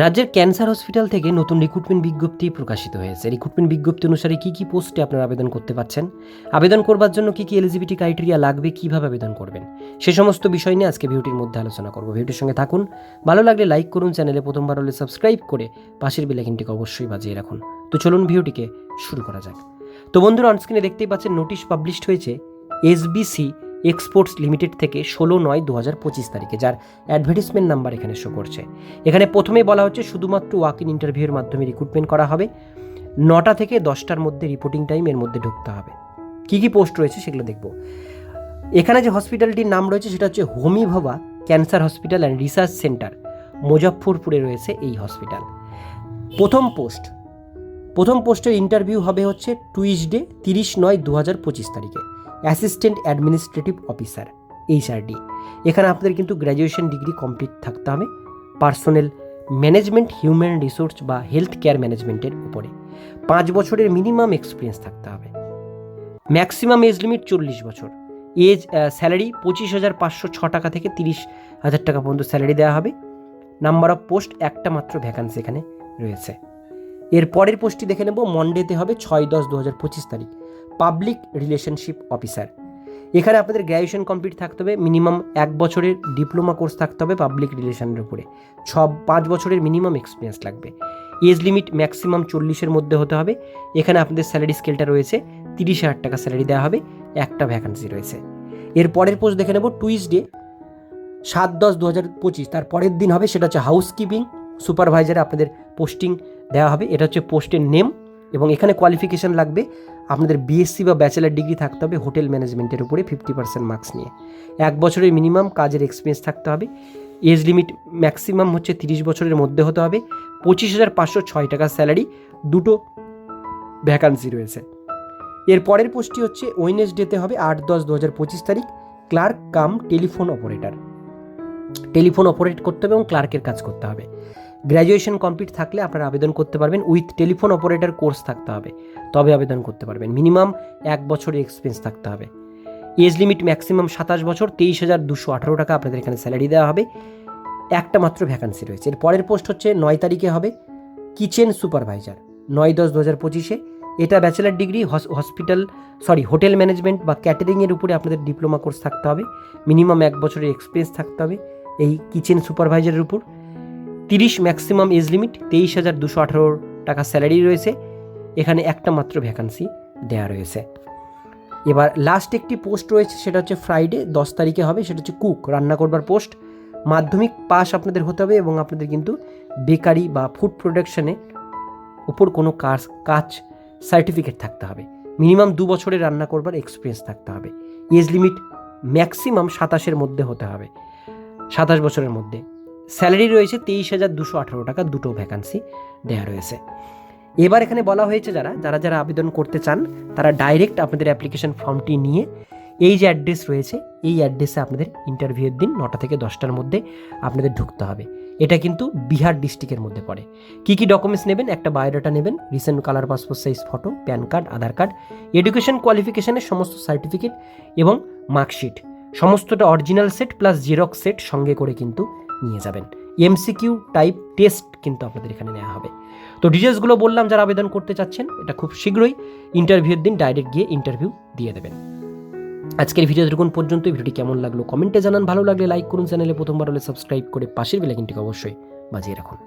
রাজ্যের cancer hospital থেকে নতুন রিক্রুটমেন্ট বিজ্ঞপ্তি প্রকাশিত হয়েছে। রিক্রুটমেন্ট বিজ্ঞপ্তি অনুসারে কী কী পোস্টে আপনারা আবেদন করতে পারছেন? আবেদন করবার জন্য কী কী এলিজিবিলিটি ক্রাইটেরিয়া লাগবে, কীভাবে আবেদন করবেন? সে সমস্ত বিষয় নিয়ে আজকে ভিডিওটির মধ্যে আলোচনা করব। ভিডিওটির সঙ্গে থাকুন। ভালো লাগলে লাইক করুন, চ্যানেলে প্রথমবার হলে সাবস্ক্রাইব করে পাশের বেলাইকিনটিকে অবশ্যই বাজিয়ে রাখুন। তো চলুন ভিডিওটিকে শুরু করা যাক। তো বন্ধুরা অনস্ক্রিনে দেখতেই পাচ্ছেন, নোটিশ পাবলিশড হয়েছে এসবিসি এক্সপোর্টস লিমিটেড থেকে ষোলো নয় দু হাজার পঁচিশ তারিখে, যার অ্যাডভার্টিসমেন্ট নাম্বার এখানে শো করছে। এখানে প্রথমে বলা হচ্ছে, শুধুমাত্র ওয়াক ইন ইন্টারভিউয়ের মাধ্যমে রিক্রুটমেন্ট করা হবে। নটা থেকে দশটার মধ্যে রিপোর্টিং টাইম এর মধ্যে ঢুকতে হবে। কী কী পোস্ট রয়েছে সেগুলো দেখব। এখানে যে হসপিটালটির নাম রয়েছে, সেটা হচ্ছে Homi Bhabha cancer hospital and research centre মুজফ্ফরপুরে রয়েছে এই হসপিটাল প্রথম পোস্ট প্রথম পোস্টের ইন্টারভিউ হবে হচ্ছে টুইসডে তিরিশ নয় দু হাজার পঁচিশ তারিখে। Assistant administrative officer, HRD. এখানে আপনাদের কিন্তু গ্র্যাজুয়েশন ডিগ্রি কমপ্লিট থাকতে হবে পার্সোনাল ম্যানেজমেন্ট, হিউম্যান রিসোর্স বা হেলথ কেয়ার ম্যানেজমেন্টের উপরে। পাঁচ বছরের মিনিমাম এক্সপিরিয়েন্স থাকতে হবে। ম্যাক্সিমাম এজ লিমিট চল্লিশ বছর। এজ স্যালারি পঁচিশ হাজার পাঁচশো ছ টাকা থেকে তিরিশ হাজার টাকা পর্যন্ত স্যালারি দেওয়া হবে। নাম্বার অফ পোস্ট, একটা মাত্র ভ্যাকান্সি এখানে রয়েছে। এর পরের পোস্টটি দেখে নেব। মন্ডেতে হবে ছয় দশ দু হাজার পঁচিশ তারিখ। পাবলিক রিলেশনশিপ অফিসার এখানে আপনাদের গ্র্যাজুয়েশন কমপ্লিট থাকতে হবে। মিনিমাম এক বছরের ডিপ্লোমা কোর্স থাকতে হবে পাবলিক রিলেশনের উপরে। ছ, পাঁচ বছরের মিনিমাম এক্সপিরিয়েন্স লাগবে। এজ লিমিট ম্যাক্সিমাম চল্লিশের মধ্যে হতে হবে। এখানে আপনাদের স্যালারি স্কেলটা রয়েছে। তিরিশ হাজার টাকা স্যালারি দেওয়া হবে। একটা ভ্যাকান্সি রয়েছে। এর পরের পোস্ট দেখে নেব টুইসডে সাত দশ দু হাজার পঁচিশ। তার পরের দিন হবে, সেটা হচ্ছে হাউসকিপিং সুপারভাইজারে আপনাদের পোস্টিং দেওয়া হবে। এটা হচ্ছে পোস্টের নেম এবং এখানে কোয়ালিফিকেশান লাগবে। আপনাদের বিএসসি বা ব্যাচেলার ডিগ্রি থাকতে হবে হোটেল ম্যানেজমেন্টের উপরে ফিফটি পার্সেন্ট মার্কস নিয়ে। এক বছরের মিনিমাম কাজের এক্সপিরিয়েন্স থাকতে হবে। এজ লিমিট ম্যাক্সিমাম হচ্ছে তিরিশ বছরের মধ্যে হতে হবে। পঁচিশ হাজার পাঁচশো ছয় টাকা স্যালারি দুটো ভ্যাকান্সি রয়েছে। এর পরের পোস্টটি হচ্ছে ওয়েনেসডেতে হবে আট দশ দু হাজার পঁচিশ তারিখ clerk cum telephone operator telephone operate করতে হবে এবং ক্লার্কের কাজ করতে হবে। গ্র্যাজুয়েশন কমপ্লিট থাকলে আপনারা আবেদন করতে পারবেন। উইথ টেলিফোন অপারেটর কোর্স থাকতে হবে। তবে আবেদন করতে পারবেন। মিনিমাম এক বছরের এক্সপিরিয়েন্স থাকতে হবে। এজ লিমিট ম্যাক্সিমাম সাতাশ বছর, তেইশ হাজার দুশো আঠারো টাকা আপনাদের এখানে স্যালারি দেওয়া হবে। একটা মাত্র ভ্যাকান্সি রয়েছে। এর পরের পোস্ট হচ্ছে নয় তারিখে হবে। কিচেন সুপারভাইজার নয় দশ দু হাজার পঁচিশে। এটা bachelor degree hospital sorry hotel management বা ক্যাটারিংয়ের উপরে আপনাদের ডিপ্লোমা কোর্স থাকতে হবে। মিনিমাম এক বছরের এক্সপিরিয়েন্স থাকতে হবে। এই কিচেন সুপারভাইজারের উপর। তিরিশ ম্যাক্সিমাম এজ লিমিট তেইশ হাজার দুশো আঠারো টাকা স্যালারি রয়েছে। এখানে একটা মাত্র ভ্যাকান্সি দেওয়া রয়েছে। এবার লাস্ট একটি পোস্ট রয়েছে, সেটা হচ্ছে ফ্রাইডে দশ তারিখে হবে, সেটা হচ্ছে কুক রান্না করবার পোস্ট মাধ্যমিক পাস আপনাদের হতে হবে এবং আপনাদের কিন্তু বেকারি বা ফুড প্রোডাকশনে উপর কোনো কাজ কাজ সার্টিফিকেট থাকতে হবে। মিনিমাম দু বছরের রান্না করবার এক্সপিরিয়েন্স থাকতে হবে। এজ লিমিট ম্যাক্সিমাম সাতাশের মধ্যে হতে হবে। সাতাশ বছরের মধ্যে। স্যালারি রয়েছে তেইশ হাজার দুশো আঠারো টাকা, দুটো ভ্যাকান্সি দেওয়া রয়েছে। এবার এখানে বলা হয়েছে যারা যারা যারা আবেদন করতে চান, তারা ডাইরেক্ট আপনাদের অ্যাপ্লিকেশন ফর্মটি নিয়ে এই যে অ্যাড্রেস রয়েছে, এই অ্যাড্রেসে আপনাদের ইন্টারভিউয়ের দিন নটা থেকে দশটার মধ্যে আপনাদের ঢুকতে হবে। এটা কিন্তু বিহার ডিস্ট্রিক্টের মধ্যে পড়ে। কী কী ডকুমেন্টস নেবেন? একটা বায়োডাটা নেবেন recent colour passport size photo PAN card Aadhaar card education কোয়ালিফিকেশনের সমস্ত সার্টিফিকেট এবং মার্কশিট সমস্তটা original set plus xerox set সঙ্গে করে কিন্তু নিয়ে যাবেন। এমসিকিউ টাইপ টেস্ট কিন্তু আপনাদের এখানে নেওয়া হবে। তো ডিটেলসগুলো বললাম যারা আবেদন করতে চাচ্ছেন, এটা খুব শীঘ্রই ইন্টারভিউর দিন ডাইরেক্ট গিয়ে ইন্টারভিউ দিয়ে দেবেন। আজকের ভিডিও দেখুন পর্যন্ত। ভিডিওটি কেমন লাগল কমেন্টে জানান। ভালো লাগলে লাইক করুন। চ্যানেলে প্রথমবার হলে সাবস্ক্রাইব করে পাশের বেলাইকিনটিকে অবশ্যই বাজিয়ে রাখুন।